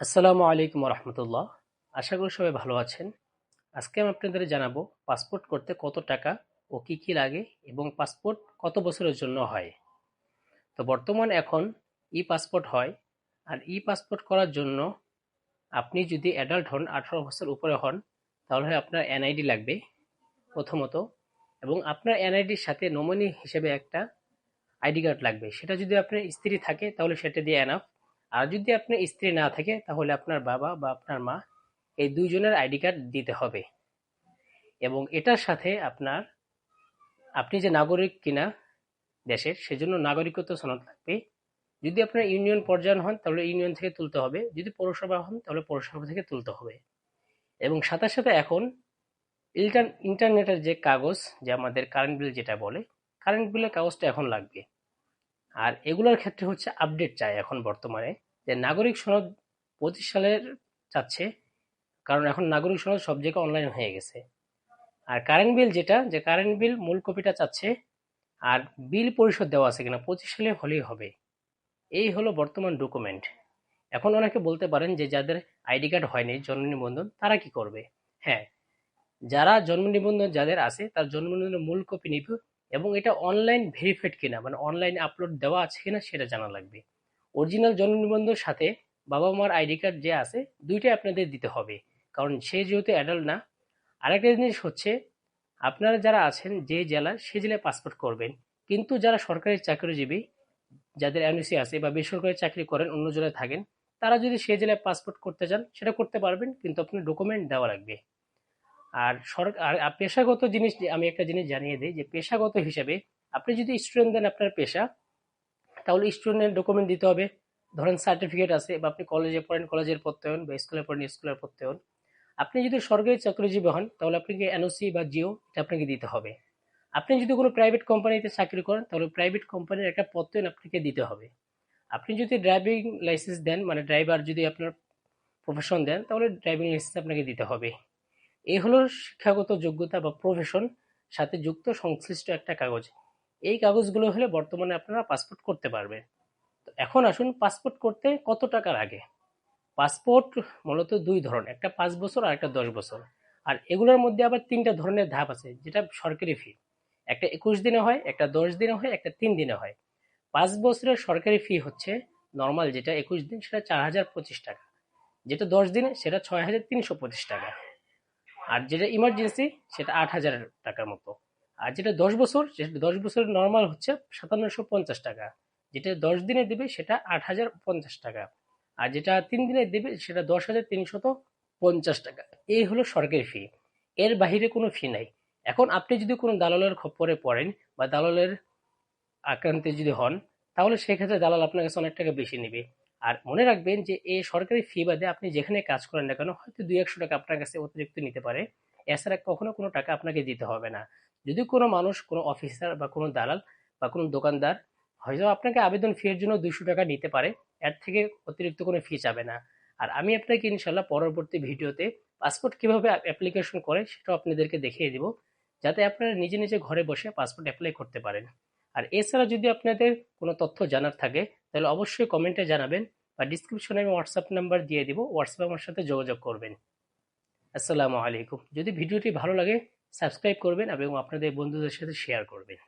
আসসালামু আলাইকুম রহমতুল্লাহ আশা করি সবাই ভালো আছেন। আজকে আমি আপনাদের জানাব পাসপোর্ট করতে কত টাকা ও কি কি লাগে এবং পাসপোর্ট কত বছরের জন্য হয়। তো বর্তমান এখন ই পাসপোর্ট হয় আর ই পাসপোর্ট করার জন্য আপনি যদি অ্যাডাল্ট হন, আঠারো বছর উপরে হন, তাহলে আপনার এনআইডি লাগবে প্রথমত এবং আপনার এনআইডির সাথে নমিনি হিসেবে একটা আইডি কার্ড লাগবে। সেটা যদি আপনার স্ত্রী থাকে, তাহলে সেটা দিয়ে এনাফ আর যদি আপনার স্ত্রী না থাকে, তাহলে আপনার বাবা বা আপনার মা এই দুইজনের আইডি কার্ড দিতে হবে। এবং এটার সাথে আপনার, আপনি যে নাগরিক কিনা দেশের, সেজন্য নাগরিকত্ব সনদ লাগবে। যদি আপনার ইউনিয়ন পর্যায়ন হন, তাহলে ইউনিয়ন থেকে তুলতে হবে। যদি পৌরসভা হন, তাহলে পৌরসভা থেকে তুলতে হবে। এবং সাথে সাথে এখন ইন্টারনেটের যে কাগজ, যে আমাদের কারেন্ট বিল যেটা বলে কারেন্ট বিলের কাগজটা এখন লাগবে। আর এগুলোর ক্ষেত্রে হচ্ছে আপডেট চাই এখন বর্তমানে, যে নাগরিক সনদ পঁচিশ সালের চাচ্ছে, কারণ এখন নাগরিক সনদ সব জায়গায় অনলাইন হয়ে গেছে। আর কারেন্ট বিল যেটা, যে কারেন্ট বিল মূল কপিটা চাচ্ছে, আর বিল পরিশোধ দেওয়া আছে কিনা, পঁচিশ সালে হলেই হবে। এই হলো বর্তমান ডকুমেন্ট এখন অনেকে বলতে পারেন যে যাদের আইডি কার্ড হয়নি, জন্ম নিবন্ধন, তারা কি করবে? হ্যাঁ যারা জন্ম নিবন্ধন যাদের আছে, তার জন্ম নিবন্ধনের মূল কপি নিবে এবং এটা অনলাইন ভেরিফাইড কিনা মানে অনলাইন আপলোড দেওয়া আছে কিনা সেটা জানা লাগবে। অরিজিনাল জন্ম নিবন্ধনের সাথে বাবা মার আইডি কার্ড যে আছে, দুইটাই আপনাদের দিতে হবে। কারণ সে যেহেতু অ্যাডাল্ট না, আরেকটা জিনিস হচ্ছে, আপনারা যারা আছেন যে জেলা সে জেলায় পাসপোর্ট করবেন। কিন্তু যারা সরকারি চাকরিজীবী, যাদের এনওসি আছে বা বেসরকারি চাকরি করেন, অন্য জেলায় থাকেন, তারা যদি সে জেলায় পাসপোর্ট করতে চান, সেটা করতে পারবেন, কিন্তু আপনার ডকুমেন্ট দেওয়া লাগবে। আর সরকার আর পেশাগত জিনিস আমি একটা জিনিস জানিয়ে দিই যে পেশাগত হিসাবে আপনি যদি স্টুডেন্ট দেন আপনার পেশা, তাহলে স্টুডেন্টের ডকুমেন্ট দিতে হবে। ধরেন সার্টিফিকেট আছে বা আপনি কলেজে পড়েন কলেজের প্রত্যয়ন বা স্কুলে পড়েন স্কুলের প্রত্যয়ন। আপনি যদি সরকারি চাকরিজীবী হন, তাহলে আপনাকে এনওসি বা জিও এটা আপনাকে দিতে হবে। আপনি যদি কোনো প্রাইভেট কোম্পানিতে চাকরি করেন, তাহলে প্রাইভেট কোম্পানির একটা প্রত্যয়ন আপনাকে দিতে হবে। আপনি যদি ড্রাইভিং লাইসেন্স দেন মানে ড্রাইভার যদি আপনার প্রফেশন দেন, তাহলে ড্রাইভিং লাইসেন্স আপনাকে দিতে হবে। এই হলো শিক্ষাগত যোগ্যতা বা প্রফেশন সাথে যুক্ত সংশ্লিষ্ট একটা কাগজ। এই কাগজগুলো হলে বর্তমানে আপনারা পাসপোর্ট করতে পারবেন তো এখন আসুন পাসপোর্ট করতে কত টাকা লাগে? পাসপোর্ট মূলত দুই ধরন, একটা পাঁচ বছর আর একটা দশ বছর। আর এগুলোর মধ্যে আবার তিনটা ধরনের ধাপ আছে, যেটা সরকারি ফি একটা একুশ দিনে হয়, একটা দশ দিনে হয়, একটা তিন দিনে হয়। পাঁচ বছরের সরকারি ফি হচ্ছে নর্মাল যেটা একুশ দিন, সেটা চার হাজার পঁচিশ টাকা। যেটা দশ দিনে, সেটা ছয় হাজার তিনশো পঁচিশ টাকা। আর যেটা ইমার্জেন্সি সেটা আট হাজার টাকার মতো। আর যেটা দশ বছর সেটা দশ বছরের নর্মাল হচ্ছে সাতান্নশো পঞ্চাশ টাকা। যেটা দশ দিনে দেবে, সেটা আট হাজার পঞ্চাশ টাকা। আর যেটা তিন দিনে দেবে, সেটা দশ হাজার তিনশত পঞ্চাশ টাকা। এই হলো সরকারি ফি এর বাহিরে কোনো ফি নাই। এখন আপনি যদি কোনো দালালের খপ্পরে পড়েন বা দালালের আক্রান্তে যদি হন, তাহলে সেক্ষেত্রে দালাল আপনার কাছে অনেক টাকা বেশি নেবে। আর মনে রাখবেন যে এই সরকারি ফি বাদে আপনি যেখানে কাজ করেন না কেন, হয়তো দুই, একশো টাকা আপনার কাছে অতিরিক্ত নিতে পারে। এছাড়া কখনো কোনো টাকা আপনাকে দিতে হবে না। যদি কোনো মানুষ, কোনো অফিসার বা কোনো দালাল বা কোনো দোকানদার হয়তো আপনাকে আবেদন ফি এর জন্য দুশো টাকা নিতে পারে, এর থেকে অতিরিক্ত কোনো ফি চাবে না। আর আমি আপনাকে ইনশাল্লাহ পরবর্তী ভিডিওতে পাসপোর্ট কীভাবে অ্যাপ্লিকেশন করে সেটাও আপনাদেরকে দেখিয়ে দিব, যাতে আপনারা নিজে নিজে ঘরে বসে পাসপোর্ট অ্যাপ্লাই করতে পারেন। আর এছাড়া যদি আপনাদের কোনো তথ্য জানার থাকে, তাহলে অবশ্যই কমেন্টে জানাবেন বা ডিসক্রিপশনে আমি হোয়াটসঅ্যাপ নাম্বার দিয়ে দিব হোয়াটসঅ্যাপে আমার সাথে যোগাযোগ করবেন। আসসালামু আলাইকুম। যদি ভিডিওটি ভালো লাগে সাবস্ক্রাইব করবেন এবং আপনাদের বন্ধুদের সাথে শেয়ার করবেন।